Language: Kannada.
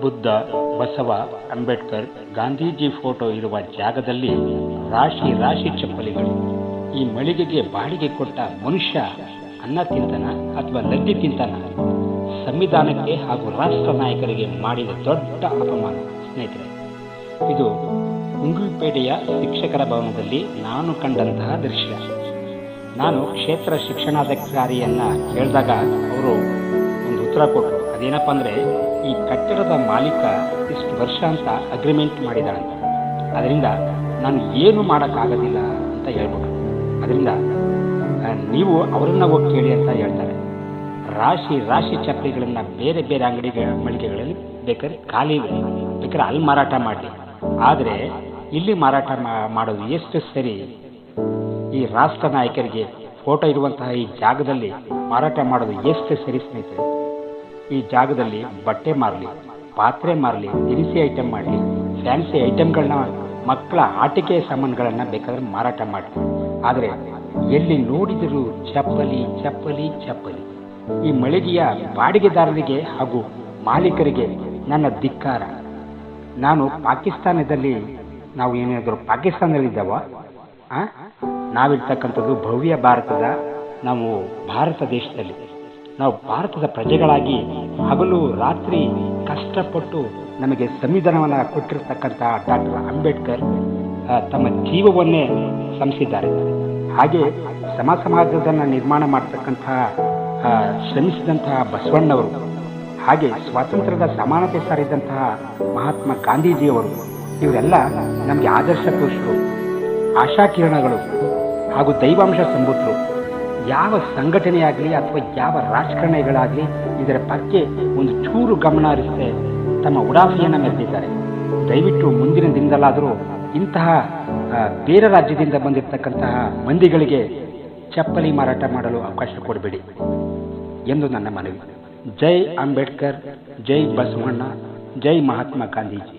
ಬುದ್ಧ, ಬಸವ, ಅಂಬೇಡ್ಕರ್, ಗಾಂಧೀಜಿ ಫೋಟೋ ಇರುವ ಜಾಗದಲ್ಲಿ ರಾಶಿ ರಾಶಿ ಚಪ್ಪಲಿಗಳು. ಈ ಮಳಿಗೆಗೆ ಬಾಡಿಗೆ ಕೊಟ್ಟ ಮನುಷ್ಯ ಅನ್ನ ತಿಂತನ ಅಥವಾ ಲದ್ದಿ ತಿಂತನ, ಸಂವಿಧಾನಕ್ಕೆ ಹಾಗೂ ರಾಷ್ಟ್ರ ನಾಯಕರಿಗೆ ಮಾಡಿದ ದೊಡ್ಡ ಅಪಮಾನ. ಸ್ನೇಹಿತರೆ, ಇದು ಉಂಗುಲ್ಪೇಟೆಯ ಶಿಕ್ಷಕರ ಭವನದಲ್ಲಿ ನಾನು ಕಂಡಂತಹ ದೃಶ್ಯ. ನಾನು ಕ್ಷೇತ್ರ ಶಿಕ್ಷಣಾಧಿಕಾರಿಯನ್ನ ಕೇಳಿದಾಗ ಅವರು ಒಂದು ಉತ್ತರ ಕೊಟ್ಟರು. ಅದೇನಪ್ಪ ಅಂದರೆ, ಈ ಕಟ್ಟಡದ ಮಾಲೀಕ ಇಷ್ಟು ವರ್ಷ ಅಂತ ಅಗ್ರಿಮೆಂಟ್ ಮಾಡಿದಾಳಂತ ಅದರಿಂದ ನಾನು ಏನು ಮಾಡೋಕ್ಕಾಗೋದಿಲ್ಲ ಅಂತ ಹೇಳ್ಬಿಟ್ರು. ಅದರಿಂದ ನೀವು ಅವರನ್ನ ಹೋಗಿ ಕೇಳಿ ಅಂತ ಹೇಳ್ತಾರೆ. ರಾಶಿ ರಾಶಿ ಚಪ್ಪಲಿಗಳನ್ನು ಬೇರೆ ಬೇರೆ ಅಂಗಡಿ ಮಳಿಗೆಗಳಲ್ಲಿ ಬೇಕಾದ್ರೆ ಖಾಲಿ. ಬೇಕಾದ್ರೆ ಅಲ್ಲಿ ಮಾರಾಟ ಮಾಡಿ ಆದರೆ ಇಲ್ಲಿ ಮಾರಾಟ ಮಾಡೋದು ಎಷ್ಟು ಸರಿ? ಈ ರಾಷ್ಟ್ರ ನಾಯಕರಿಗೆ ಫೋಟೋ ಇರುವಂತಹ ಈ ಜಾಗದಲ್ಲಿ ಮಾರಾಟ ಮಾಡೋದು ಎಷ್ಟು ಸರಿ ಸ್ನೇಹಿತರೆ? ಈ ಜಾಗದಲ್ಲಿ ಬಟ್ಟೆ ಮಾರಲಿ, ಪಾತ್ರೆ ಮಾರಲಿ ದಿನಸಿ ಐಟಮ್ ಮಾಡಲಿ, ಫ್ಯಾನ್ಸಿ ಐಟಮ್ಗಳನ್ನ ಮಕ್ಕಳ ಆಟಿಕೆ ಸಾಮಾನುಗಳನ್ನ ಬೇಕಾದ್ರೆ ಮಾರಾಟ ಮಾಡಿ ಆದರೆ ಎಲ್ಲಿ ನೋಡಿದರೂ ಚಪ್ಪಲಿ ಚಪ್ಪಲಿ ಚಪ್ಪಲಿ. ಈ ಮಳಿಗೆಯ ಬಾಡಿಗೆದಾರರಿಗೆ ಹಾಗೂ ಮಾಲೀಕರಿಗೆ ನನ್ನ ಧಿಕ್ಕಾರ. ನಾನು ಪಾಕಿಸ್ತಾನದಲ್ಲಿ ನಾವು ಏನಾದರೂ ಪಾಕಿಸ್ತಾನದಲ್ಲಿದ್ದಾವ? ನಾವಿರ್ತಕ್ಕಂಥದ್ದು ಭವ್ಯ ಭಾರತದ, ನಾವು ಭಾರತ ದೇಶದಲ್ಲಿ. ನಾವು ಭಾರತದ ಪ್ರಜೆಗಳಾಗಿ ಹಗಲು ರಾತ್ರಿ ಕಷ್ಟಪಟ್ಟು ನಮಗೆ ಸಂವಿಧಾನವನ್ನು ಕೊಟ್ಟಿರ್ತಕ್ಕಂಥ ಡಾಕ್ಟರ್ ಅಂಬೇಡ್ಕರ್ ತಮ್ಮ ಜೀವವನ್ನೇ ಶ್ರಮಿಸಿದ್ದಾರೆ. ಹಾಗೆ ಸಮ ಸಮಾಜದನ್ನು ನಿರ್ಮಾಣ ಮಾಡತಕ್ಕಂತಹ ಶ್ರಮಿಸಿದಂತಹ ಬಸವಣ್ಣವರು, ಹಾಗೆ ಸ್ವಾತಂತ್ರ್ಯದ ಸಮಾನತೆ ಸಾರಿದಂತಹ ಮಹಾತ್ಮ ಗಾಂಧೀಜಿಯವರು, ಇವರೆಲ್ಲ ನಮಗೆ ಆದರ್ಶ ಪುರುಷರು, ಆಶಾಕಿರಣಗಳು ಹಾಗೂ ದೈವಾಂಶ ಸಂಬುತರು ಯಾವ ಸಂಘಟನೆಯಾಗಲಿ ಅಥವಾ ಯಾವ ರಾಜಕಾರಣಿಗಳಾಗಲಿ ಇದರ ಬಗ್ಗೆ ಒಂದು ಚೂರು ಗಮನ ಹರಿಸದೆ ತಮ್ಮ ಉಡಾಫಿಯನ್ನು ಮೆರೆದಿದ್ದಾರೆ. ದಯವಿಟ್ಟು ಮುಂದಿನ ದಿನದಲ್ಲಾದರೂ ಇಂತಹ ಬೇರೆ ರಾಜ್ಯದಿಂದ ಬಂದಿರತಕ್ಕಂತಹ ಮಂದಿಗಳಿಗೆ ಚಪ್ಪಲಿ ಮಾರಾಟ ಮಾಡಲು ಅವಕಾಶ ಕೊಡಬೇಡಿ ಎಂದು ನನ್ನ ಮನವಿ. ಜೈ ಅಂಬೇಡ್ಕರ್, ಜೈ ಬಸವಣ್ಣ, ಜೈ ಮಹಾತ್ಮ ಗಾಂಧೀಜಿ.